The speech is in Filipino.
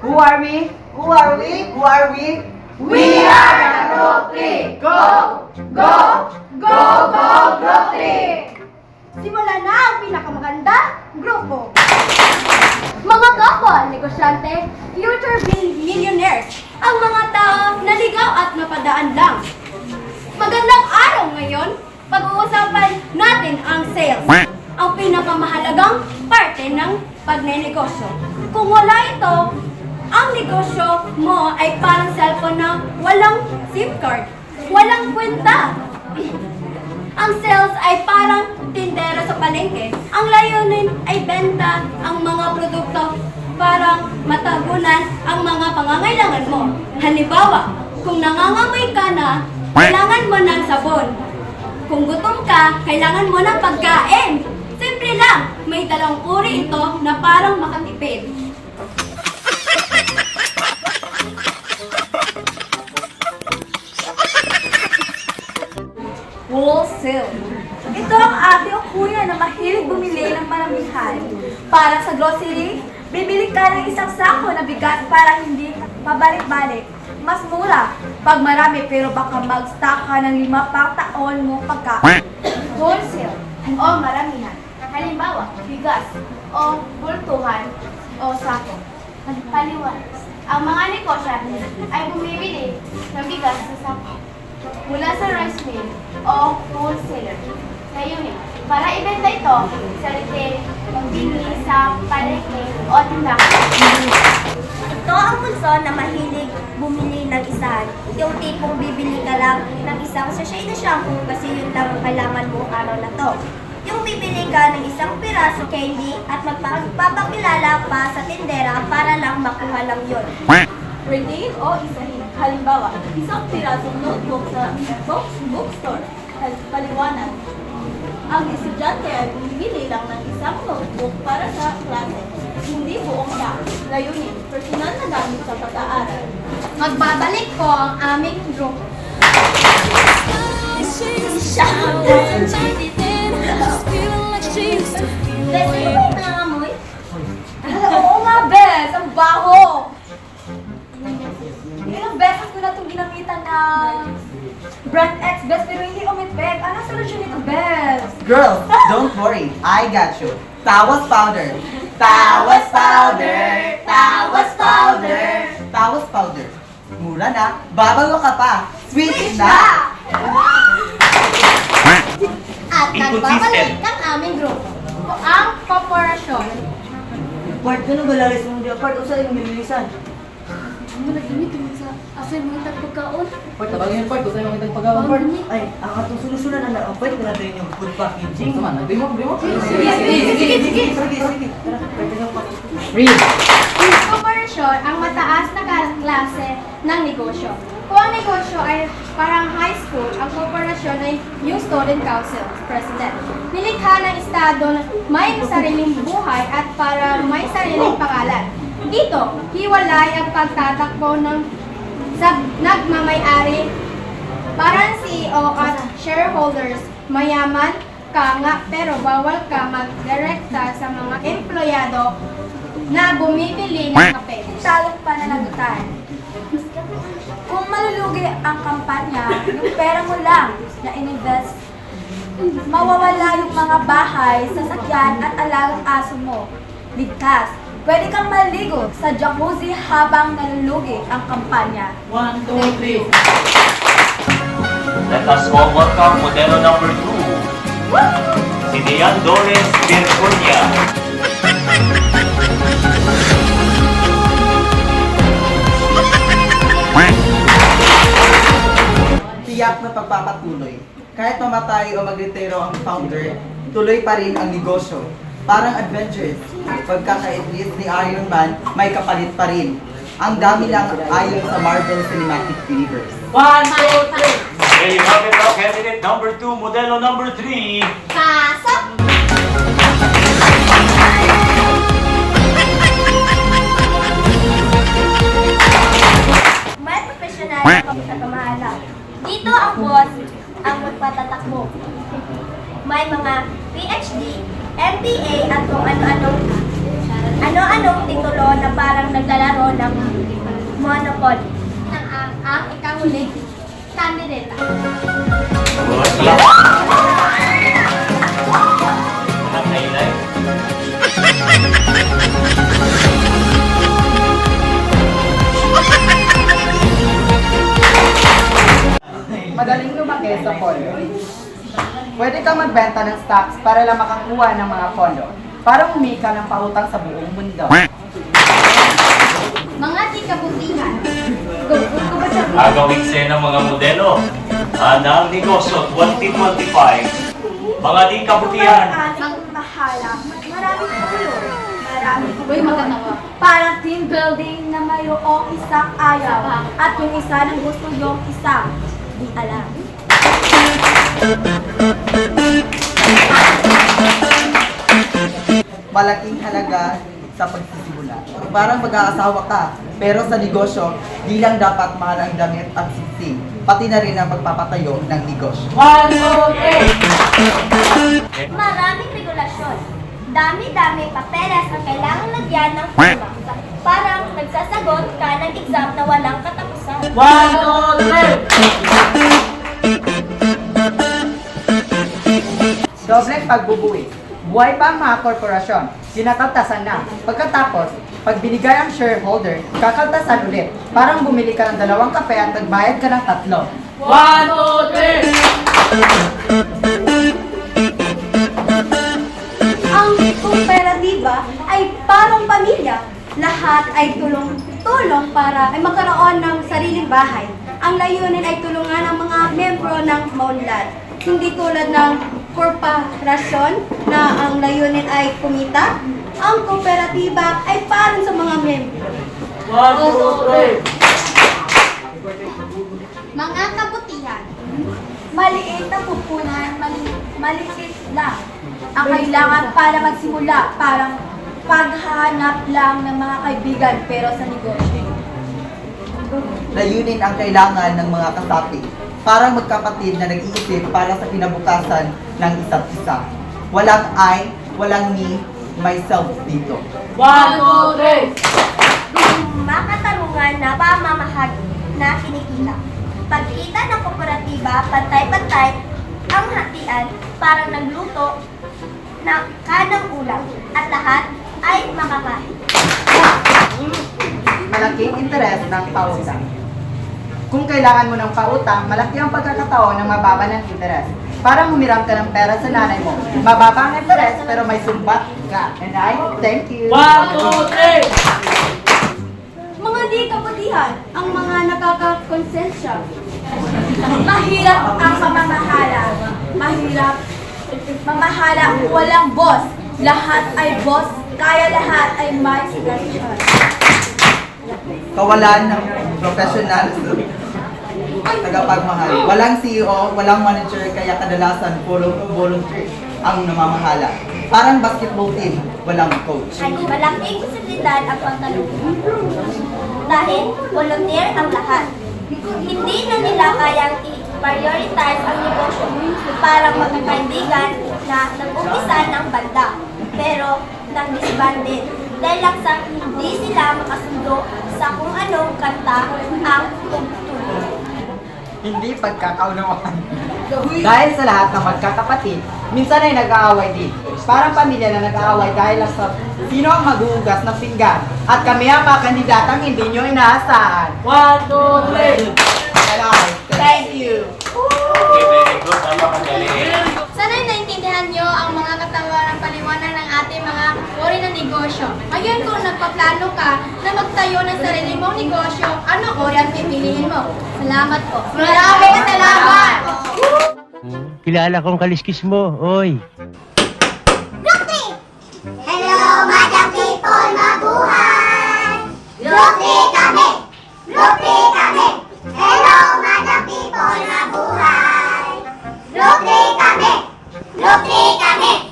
Who are we? Who are we? Who are we? We are the Group 3! Go! Go! Go! Go! Group 3! Simula na ang pinakamaganda grupo. Mga kapwa, negosyante, future millionaires, ang mga tao naligaw at napadaan lang. Magandang araw ngayon, pag-uusapan natin ang sales, ang pinakamahalagang parte ng pagnenegosyo. Kung wala ito, ang negosyo mo ay parang cellphone na walang SIM card, walang kwenta. Ang sales ay parang tindera sa palengke. Ang layunin ay benta ang mga produkto parang matagunan ang mga pangangailangan mo. Halimbawa, kung nangangamoy ka na, kailangan mo ng sabon. Kung gutom ka, kailangan mo ng pagkain. Simple lang, may dalawang uri ito na parang makatipid. Para sa grocery, bibili ka ng isang sako na bigat para hindi pabalik-balik. Mas mura pag marami pero baka mag-stock ka ng lima pang taon mo pagkain. wholesale o maramihan. Halimbawa, bigas o bultuhan o sako. Paliwanag. Ang mga negosyante ay bumibili ng bigas sa sako mula sa rice mill o wholesaler. Layunin, para ibenta ito sa retail, magbili sa palengke o tindahan. Ito ang punso na mahilig bumili ng isa. Yung tipong bibili ka lang ng isang sachet na shampoo kasi yun lang ang kailangan mo araw na to. Yung bibili ka ng isang piraso candy at magpapakilala pa sa tindera para lang makuha lang yun. Retail o isahin. Halimbawa, isang pirasong notebook sa book, bookstore. Paliwanag. Ang estudyante ay bumibili lang ng isang notebook para sa klase. Hindi buong siya. Layunin, personal na gamit sa pag-aaral. Magbabalik po ang aming group. Bes, ano ba yung nangangamoy? Oo nga, Bes! Baho! Ilang beses ko na itong ginamitan brand X, Bes, pero hindi umipeg. Anong solusyon nito, Bes? Girls, don't worry. I got you. Tawas powder. Tawas powder. Tawas powder. Tawas powder. Mura na. Babago ka pa. Sweet na. At nagbabalik system. ng aming grupo. Ang korporasyon. Part ko nung galaris mong dia, part usa yung nililisan. Ano na asay mga tagpagkaon? Part tabagin yung part, usa yung itang paggawa part. Ay, ang atong solusyonan na ang part na natin yung food packaging. Sama na, bimo, bimo. Sige, sige, sige, sige, sige. Packaging. Read. Ang korporasyon ang mataas na klase ng negosyo. Kung ang negosyo ay parang high school, ang korporasyon ay yung student council, president. Nilikha ng estado na may sariling buhay at para may sariling pangalan. Dito, hiwalay ang pagtatakbo ng sa nagmamayari Parang CEO at shareholders, mayaman ka nga pero bawal ka magdirekta sa mga empleyado na bumibili ng kape. Talong pananagutan. Kung malulugi ang kampanya, yung pera mo lang na ininvest, mawawala yung mga bahay, sasakyan at alagang aso mo. Ligtas. Pwede kang maligo sa jacuzzi habang nalulugi ang kampanya. One, two, three. Let us all welcome modelo number 2, si Dian Dores Virgonia. Tiyak na pagpapatuloy. Kahit mamatay o magretiro ang founder, tuloy pa rin ang negosyo. Parang adventures. Pagkaka-at-least ni Iron Man, may kapalit pa rin. Ang dami lang ayon sa Marvel Cinematic Universe. One, two, three. There you have it now, candidate number 2, modelo number 3. Pasok! May profesional na pagkakamahala. Dito ang boss ang magpatatakbo. May mga PhD, MBA at kung ano-anong ano-ano anong titulo na parang naglalaro ng Monopoly. Ang ang ang ikahuling highlight. Madaling lumaki sa pondo. Pwede kang magbenta ng stocks para lang makakuha ng mga pondo. Para umika ng pautang sa buong mundo. Mga di kabutihan. Gusto ko sa Agawing sena ng mga modelo. Hanang negosyo 2025. Mga di kabutihan. Ang mahala, maraming kulor, maraming Uy, magkatawa. Parang team building na mayroong isang ayaw at yung isa nang gusto yung isang di alam. Malaking halaga sa pagsisimula. Parang mag-aasawa ka, pero sa negosyo, di lang dapat mahal ang damit at sisig, pati na rin ang pagpapatayo ng negosyo. Maraming regulasyon. Dami-dami papeles na kailangan lagyan ng firma. Parang nagsasagot ka ng exam na walang katapusan. Dobleng pagbubuwi. Buhay pa ang mga korporasyon. Sinakaltasan na. Pagkatapos, pag binigay ang shareholder, kakaltasan ulit. Parang bumili ka ng dalawang kape at nagbayad ka ng tatlo. Ang kooperatiba ay parang pamilya. Lahat ay tulong-tulong para ay magkaroon ng sariling bahay. Ang layunin ay tulungan ang mga membro ng Maunlad. Hindi tulad ng korporasyon na ang layunin ay kumita. Ang kooperatiba ay parang sa mga membro. Mga kabutihan. Maliit na pupunan, mali- maliit lang. Ang kailangan para magsimula, parang paghahanap lang ng mga kaibigan pero sa negosyo. Layunin ang kailangan ng mga kasapi. Parang magkapatid na nag-iisip para sa kinabukasan ng isa't isa. Walang I, walang me, myself dito. Makatarungan na pamamahagi na kinikita. Pagkita ng kooperatiba, pantay-pantay ang hatian parang nagluto ng kanang ulam at lahat ay makakain. Malaking interes ng pautang. Kung kailangan mo ng pautang, malaki ang pagkakataon ng mababa ng interes. Parang humiram ka ng pera sa nanay mo. Mababa ang interes pero may sumbat ka. And I thank you. Mga di kabutihan, ang mga nakakakonsensya. Mahirap ang mamamahala. Mahirap mamahala walang boss. Lahat ay boss, kaya lahat ay may sitwasyon. Kawalan ng professional tagapagmahal. Walang CEO, walang manager, kaya kadalasan puro volunteer ang namamahala. Parang basketball team, walang coach. Ay malaking posibilidad ang pagtalungan. Dahil volunteer ang lahat. Hindi na nila kayang i-prioritize ang negosyo parang magkakaibigan na nag-umpisa ng banda pero nag-disbanded dahil lang sa hindi sila makasundo sa kung anong kanta ang tugtugin. Hindi pagkakaunawaan. dahil sa lahat ng magkakapatid, minsan ay nag-aaway din. Parang pamilya na nag-aaway dahil lang sa sino ang maghuhugas ng pinggan. At kami ang mga kandidatang hindi nyo inaasahan. One, two, three! Thank you! Okay, very good. Ang mga Ngayon kung nagpaplano ka na magtayo ng sarili mong negosyo, ano oras pipiliin mo? Salamat po. Maraming salamat! Kilala kong kaliskis mo, oy. Brooklyn! Hello, Madam People, mabuhay! Brooklyn kami! Brooklyn kami! Hello, Madam People, mabuhay! Brooklyn kami! Brooklyn kami!